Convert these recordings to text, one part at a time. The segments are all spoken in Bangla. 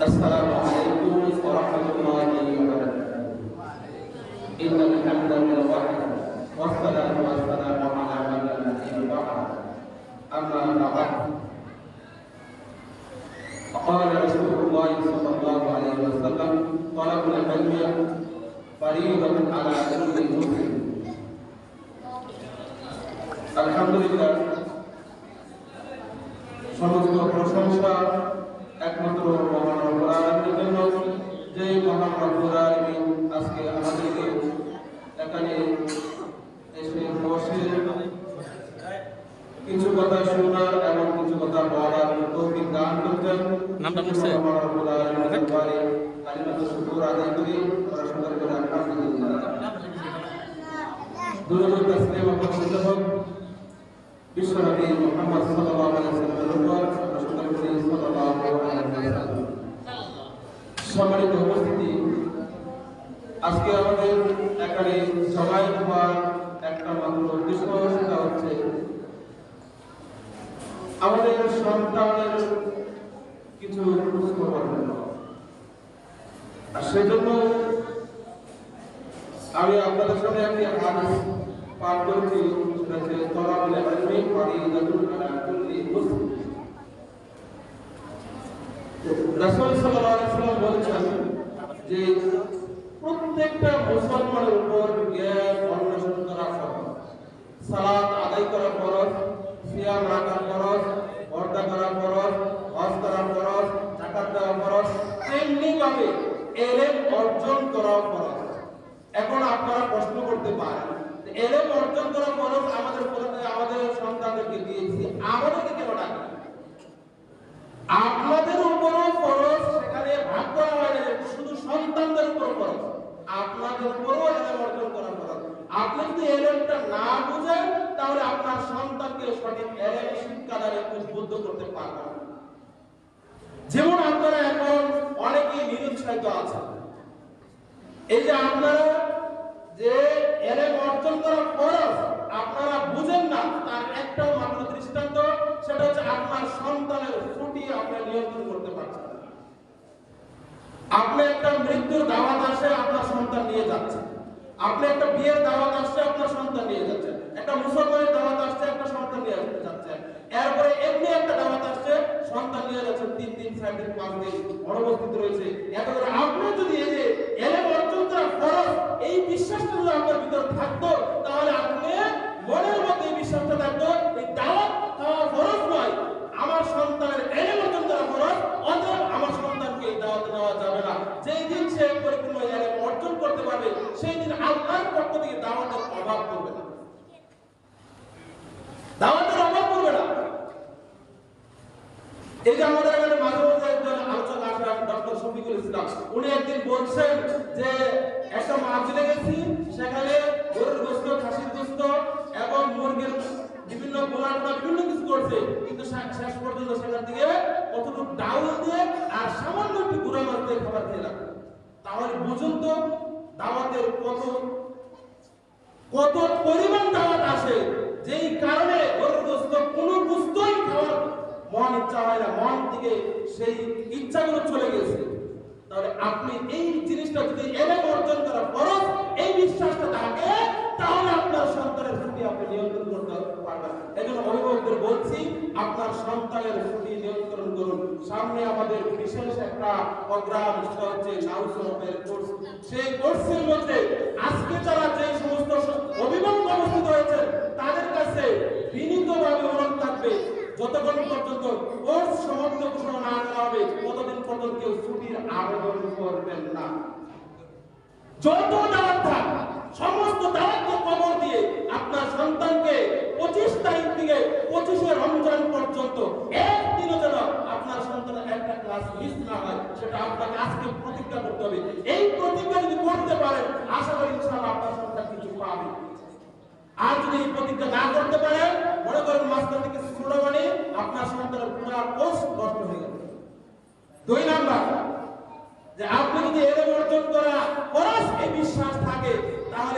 Assalamualaikum warahmatullahi wabarakatuh. Innal hamda lil wahid wassalamu ala man la nabiyya amma ba'd. Qala Rasulullah sallallahu alaihi wasallam talabul ilmi fariidatun ala kulli muslim. Alhamdulillah সমস্ত প্রশংসা একমাত্র যে মহান রব্বুল আলামিন আজকে আমাদেরকে এখানে এসে বসে কিছু কথা শোনার এবং কিছু কথা বলার তৌফিক দান করতেন নামটা? মহান রব্বুল আলামিনের দরবারে কালিমাতুর শুকর আদায় করি। আমরা সুন্দর করে আলহামদুলিল্লাহ। দুরুদ তাসলিম আপনাদের হোক। বিশ্বনবী মুহাম্মদ সাল্লাল্লাহু আলাইহি ওয়াসাল্লামের উপর রাসূলুল্লাহ সাল্লাল্লাহু আলাইহি ওয়াসাল্লাম। সম্মানিত উপস্থিতি। আজকে আমাদের এখানে সবাই হওয়ার একটা মাত্র উদ্দেশ্য সেটা হচ্ছে, আমাদের সন্তানের কিছু আর সেজন্য আমি আপনাদের সামনে একটি হাদিস পাঠ করছি, সেটা হচ্ছে তলাবুল ইলমি ফারিদাতুন আলা কুল্লি মুসলিম রাসূল বলেছেন যে প্রত্যেকটা মুসলমানের উপর জ্ঞান অন্বেষণ করা ফরজ। সালাত আদায় করা ফরজ, সিয়াম রাখা ফরজ, পর্দা করা ফরজ, হজ করা ফরজ দেওয়া ফরজ এলেম অর্জন করা ফরজ। এখন আপনারা প্রশ্ন করতে পারেন, এলেম অর্জন করা ফরজ আমাদের আমাদের সন্তানদেরকে দিয়েছি, আমাদেরকে কেন ডাকা? আপনাদের উপরও ফরজ সেখানে ভাগ করা হয় না যে শুধু সন্তানদের উপর ফরজ আপনাদের উপরও এলেম অর্জন করা ফরজ আপনি যদি এলেমটা না বুঝেন, তাহলে আপনার সন্তানকে সঠিক এলেম শিক্ষা উদ্বুদ্ধ করতে পারবেন যেমন আপনারা এখন অনেকেই নিরুৎসাহিত আছেন। এই যে আপনারা যে এলেম অর্জন করা ফরজ আপনারা বুঝেন না তার একটা মাত্র দৃষ্টান্ত সেটা হচ্ছে আপনার সন্তানের ছুটি আপনি নিয়ন্ত্রণ করতে পারছেন না। আপনি একটা মৃত্যুর দাওয়াত আসে আপনার সন্তান নিয়ে যাচ্ছেন আপনি একটা বিয়ের দাওয়াত আসছে, আপনার সন্তান নিয়ে যাচ্ছেন। একটা মুসলমানের দাওয়াত আসছে একটা সন্তান নিয়ে আসতে যাচ্ছেন। এরপরে এমনি একটা দাওয়াত আসছে, সন্তান নিয়ে যাচ্ছেন তিন দিন, চার দিন, পাঁচ দিন অনুপস্থিত রয়েছে। এত করে আপনি যদি এই যে এলেম অর্জন ফরজ, এই বিশ্বাসটা যদি আপনার ভিতরে থাকতো, তাহলে আপনি মনের মধ্যে এই বিশ্বাসটা থাকতো, এই দাওয়াত খাওয়া ফরজ নয়। আমার সন্তানের এলেম অর্জন করা ফরজ, অতএব আমার সন্তানকে এই দাওয়াত দেওয়া যাবে না। যেই দিন সে অর্জন সেই দিন আল্লাহর পক্ষ থেকে দাওয়াতের অভাব করবে না। দাওয়াতের অভাব করবে না। এই যে আমাদের এখানে মাঝে মাঝে একজন আলোচক আসেন ডক্টর শফিকুল ইসলাম। উনি একদিন বলছেন যে, একটা মাহফিলে গেছি, সেখানে গরুর গোস্ত, খাসির গোস্ত এবং মুরগির বিভিন্ন গোলাটা বিভিন্ন কিছু করছে। কিন্তু শেষ পর্যন্ত সেখান থেকে কতটুকু ডাউল দিয়ে আর সামান্য একটু গুঁড়া মাছ দিয়ে খাবার রাখে তাহলে বুঝুন তো দাওয়াতের কত কত পরিমাণ দাওয়াত আসে যেই কারণে গরুর গোস্ত কোনো বুঝতেই খাওয়ার মন ইচ্ছা হয় না, মন থেকে সেই ইচ্ছাগুলো চলে গেছে। তাহলে আপনি এই জিনিসটা যদি এনে অর্জন করা ফরজ এই বিশ্বাসটা থাকে, তাহলে আপনার সন্তানের আপনি নিয়ন্ত্রণ করতে পারবেন এজন্য অভিভাবকদের বলছি, আপনার সন্তানের ছুটি নিয়ন্ত্রণ করুন। সামনে আমাদের বিশেষ একটা প্রোগ্রাম সেটা হচ্ছে সাউসের কোর্স সেই কোর্সের মধ্যে আজকে যারা যে সমস্ত অভিভাবক অবস্থিত হয়েছে, তাদের কাছে বিনীতভাবে অনুরোধ থাকবে, যতক্ষণ পর্যন্ত কোর্স সমাপ্ত ঘোষণা না করা হবে, ততদিন পর্যন্ত কেউ ছুটির আবেদন করবেন না। যত সমস্ত দাওয়াতকে কবর দিয়ে আপনার সন্তানকে পঁচিশ তারিখ থেকে পঁচিশে রমজান পর্যন্ত একদিনও যেন আপনার সন্তানের একটা ক্লাস মিস না হয়, সেটা আপনাকে আজকে প্রতিজ্ঞা করতে হবে। এই প্রতিজ্ঞা যদি করতে পারেন, আশা করি ইনশাআল্লাহ আপনার সন্তান কিছু পাবে। আর যদি এই প্রতিজ্ঞা না করতে পারেন, মনে করেন মাস্টার থেকে ছোট মানে আপনার সন্তানের পুরো কোর্স নষ্ট হয়ে গেল। দুই নাম্বার, যে আপনি যদি এলেম অর্জন করা খরচ এই বিশ্বাস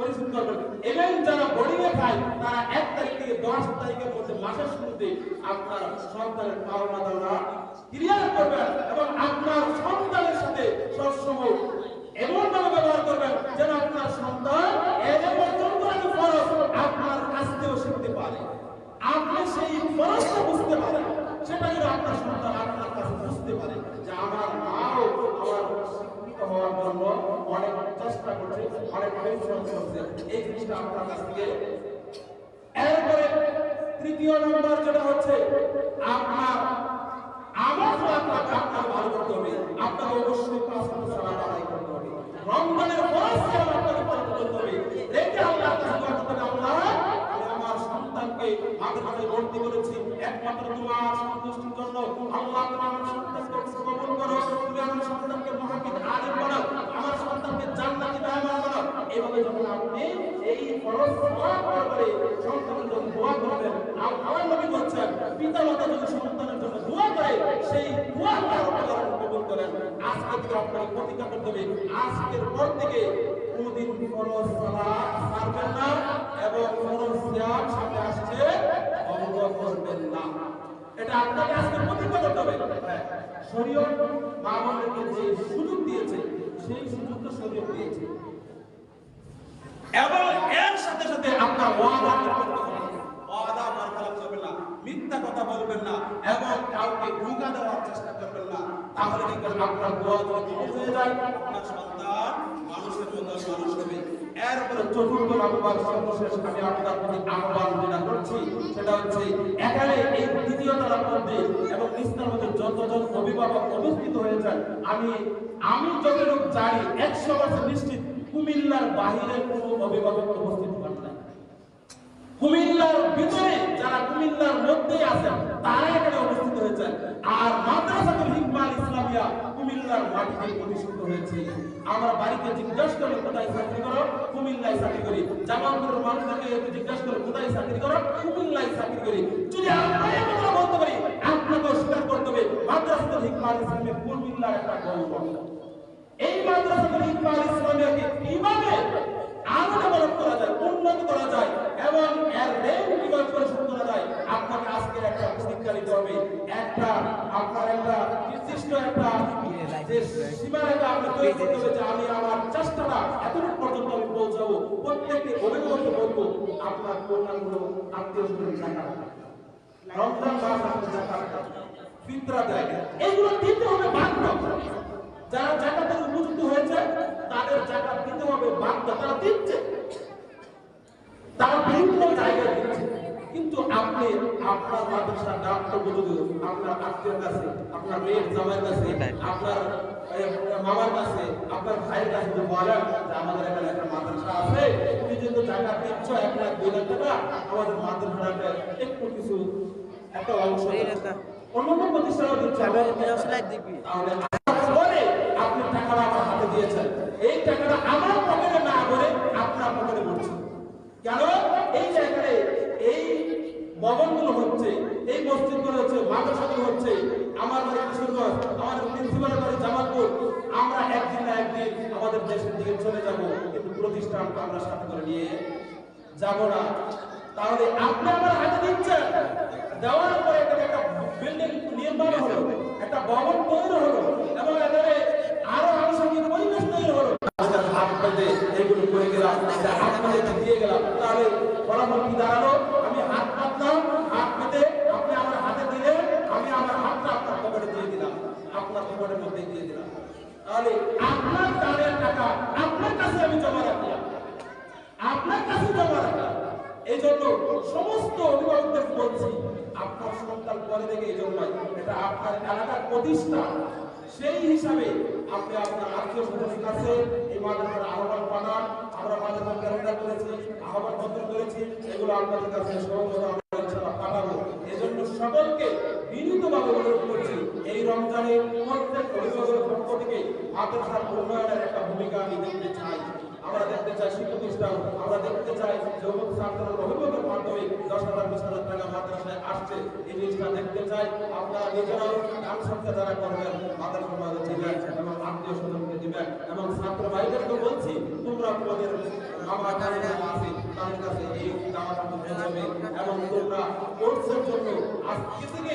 পরিশোধ করবেন। এবং যারা বোর্ডিংয়ে খায়, তারা এক তারিখ থেকে দশ তারিখের মধ্যে মাসের শুরুতে আপনার সন্তানের পাওনা দ্বারা ক্লিয়ার করবেন এবং আপনার সন্তানের সাথে সবসময় এমন ভাবে ব্যবহার করবেন যেন আপনার সন্তান আপনার কাছ শিখতে পারে। আপনি সেই ফরজটা বুঝতে পারেন। সেটা যেন আপনার সন্তান আপনার কাছে বুঝতে পারে যে আমার মাও আমার শিক্ষিত হওয়ার জন্য অনেক চেষ্টা করছে অনেক পরিশ্রম করছে এই জিনিসটা আপনার কাছ থেকে এরপরে তৃতীয় নম্বর যেটা হচ্ছে, আপনার আমার তো আপনার ভালো করতে হবে, আপনাকে অবশ্যই পাঁচ বছর আদায় করতে হবে। রমজানের ফরজ আপনাকে পালন করতে হবে। রেখে আল্লাহ কাছে করতে আল্লাহ আমি আমার সন্তানকে মাদ্রাসায় ভর্তি করেছি একমাত্র তোমার সন্তুষ্টির জন্য আল্লাহ তুমি আমার সন্তানকে কবুল করো। তুমি আমার সন্তানকে মহাবিদ আলিম বানাও আমার সন্তানকে জান্নাতি মেহমান বানাও এইভাবে যখন আপনি এই ফরজ করে সন্তানের জন্য দোয়া করবেন আম- আমার নবী বলছেন পিতা মাতা যদি সন্তানের জন্য দোয়া করে, সেই দোয়া কবুল করেন। আজকে প্রতিজ্ঞা করতে হবে, আজকের পর থেকে ফরজ সালাত না এবং ফরজ সিয়াম আসছে করবেন না। এটা আপনাকে আজকে প্রতিজ্ঞা করতে হবে। শরীয়ত মা যে সুযোগ দিয়েছে, সেই সুযোগটা এবং এর সাথে সাথে আপনার ওয়াদা মিথ্যা কথা বলবেন না, এবং কাউকে দেওয়ার চেষ্টা করবেন না। তাহলে কি করবে আপনার দোয়া হয়ে যায়। আপনার সন্তান মানুষের মানুষ হবে। এরপরে চতুর্থ সর্বশেষ আমি আপনার প্রতি আহ্বান যেটা করছি, সেটা হচ্ছে এখানে এই মধ্যে এবং নিস্তার মধ্যে যতজন অভিভাবক উপস্থিত হয়েছেন, আমি আমি যতটুকু জানি, একশো পার্সেন্ট নিশ্চিত কুমিল্লার বাহিরে কোনো অভিভাবক উপস্থিত হন নাই। কুমিল্লার ভিতরে যারা কুমিল্লার মধ্যে আছেন তারা এখানে উপস্থিত হয়েছেন আর মাদ্রাসাতুল হিকমাল ইসলামিয়া কুমিল্লার মাটিতে প্রতিষ্ঠিত হয়েছে। আমরা বাড়িতে জিজ্ঞাসা করি, কোথায় চাকরি করো? কুমিল্লায় চাকরি করি। জামালপুরের একটু জিজ্ঞাসা করো, কোথায় চাকরি করো? কুমিল্লায় চাকরি করি। যদি আমরা এই কথা বলতে পারি আপনাকে স্বীকার করতে হবে, মাদ্রাসাতুল হিকমাল ইসলামিয়া কুমিল্লার একটা গৌরব। এই মাদ্রাসাতুল ইকবাল ইসলামিয়াকে কীভাবে আরও ডেভেলপ করা যায়, উন্নত করা যায় এবং এর রেট কীভাবে পরিশোধ করা যায়, আপনাকে আজকে একটা নিতে হবে। একটা, আপনার একটা নির্দিষ্ট একটা যে সীমারেখা আপনি তৈরি করতে হবে যে আমি আমার চেষ্টাটা এতটুকু পর্যন্ত আমি পৌঁছাবো প্রত্যেককে অভিভাবককে বলব, আপনার কন্যাগুলো আত্মীয় স্বজন টাকা রমজান মাস আপনি জাকাত ফিতরা দেয়। এগুলো দিতে হবে বাধ্য। যারা জাকাতের উপযুক্ত হয়েছে তাদের জাকাত দিতে হবে বাধ্য। তারা দিচ্ছে। তারা বিভিন্ন জায়গায় দিচ্ছে। কিন্তু আপনি আপনার মাদ্রাসার ডাক্তার যদি আপনার আত্মীয়ের কাছে আপনার মেয়ের জামাইয়ের কাছে আপনার মামার কাছে আপনার ভাইয়ের কাছে যদি বলেন যে আমাদের এখানে একটা মাদ্রাসা আছে তুমি যেহেতু জায়গা দিচ্ছ এক লাখ দুই লাখ টাকা আমাদের মাদ্রাসাটা একটু কিছু একটা অংশ। অন্যান্য প্রতিষ্ঠানও দিচ্ছে। তাহলে টাকাটা আমার হাতে দিয়েছেন এই টাকাটা আমার পকেটে না করে আপনার পকেটে পড়ছে। কেন? এই জায়গায় এই ভবনগুলো হচ্ছে, এই মসজিদগুলো হচ্ছে, মাদ্রাসাগুলো হচ্ছে, আমার বাড়ি কিশোরগঞ্জ আমাদের প্রিন্সিপালের বাড়ি জামালপুর। আমরা একদিন না একদিন আমাদের দেশের দিকে চলে যাব। কিন্তু প্রতিষ্ঠানটা আমরা সাথে করে নিয়ে যাব না। তাহলে আপনি আমার হাতে দিচ্ছেন। দেওয়ার পরে একটা বিল্ডিং নির্মাণ হলো, একটা ভবন তৈরি হলো। হাত পেতে এগুলো করে গেলাম আপনাদেরকে দিয়ে গেলাম। তাহলে কি দাঁড়াল? আমি হাত পাতলাম, হাত পেতে আপনি আমার হাতে দিলে আমি আমার হাতটা আপনার পকেটে দিয়ে দিলাম। আপনার পকেটের মধ্যে দিয়ে দিলাম। তাহলে আপনার দানের টাকা আপনার কাছে আমি জমা রাখলাম। আপনার কাছে জমা রাখলাম। এই জন্য সমস্ত অভিভাবকদের বলছি, আপনার সন্তান পরে থেকে এই জন্য এটা আপনার এলাকার প্রতিষ্ঠা সেই হিসাবে আপনি আপনার আত্মীয় স্বজনের কাছে এই মাদ্রাসার আহ্বান পাঠান আমরা মাদ্রাসার ক্যালেন্ডার করেছি আহ্বান পত্র করেছি, এগুলো আপনাদের কাছে সহজভাবে আমরা ইনশাআল্লাহ পাঠাবো। এজন্য সকলকে বিনীতভাবে অনুরোধ করছি, এই রমজানে প্রত্যেক অভিভাবকের পক্ষ থেকে মাদ্রাসার উন্নয়নের একটা ভূমিকা আমি দেখতে চাই। আমরা দেখতে চাই শিক্ষা প্রতিষ্ঠান, আমরা দেখতে চাই যুবক ছাত্ররা অভিভাবকের মাধ্যমে দশ হাজার বিশ হাজার টাকা মাদ্রাসায় আসছে। এই জিনিসটা দেখতে চাই। আপনারা নিজেরাও সৎকার যারা করবেন মাদ্রাসা মাঝে দিবেন এবং আত্মীয় স্বজনকে দিবেন এবং ছাত্র ভাইদেরকে বলছি, তোমরা তোমাদের বাবা যারা আছে তাদের কাছে এই দাওয়াতটা পৌঁছাবে এবং তোমরা কোর্সের জন্য আজকে থেকে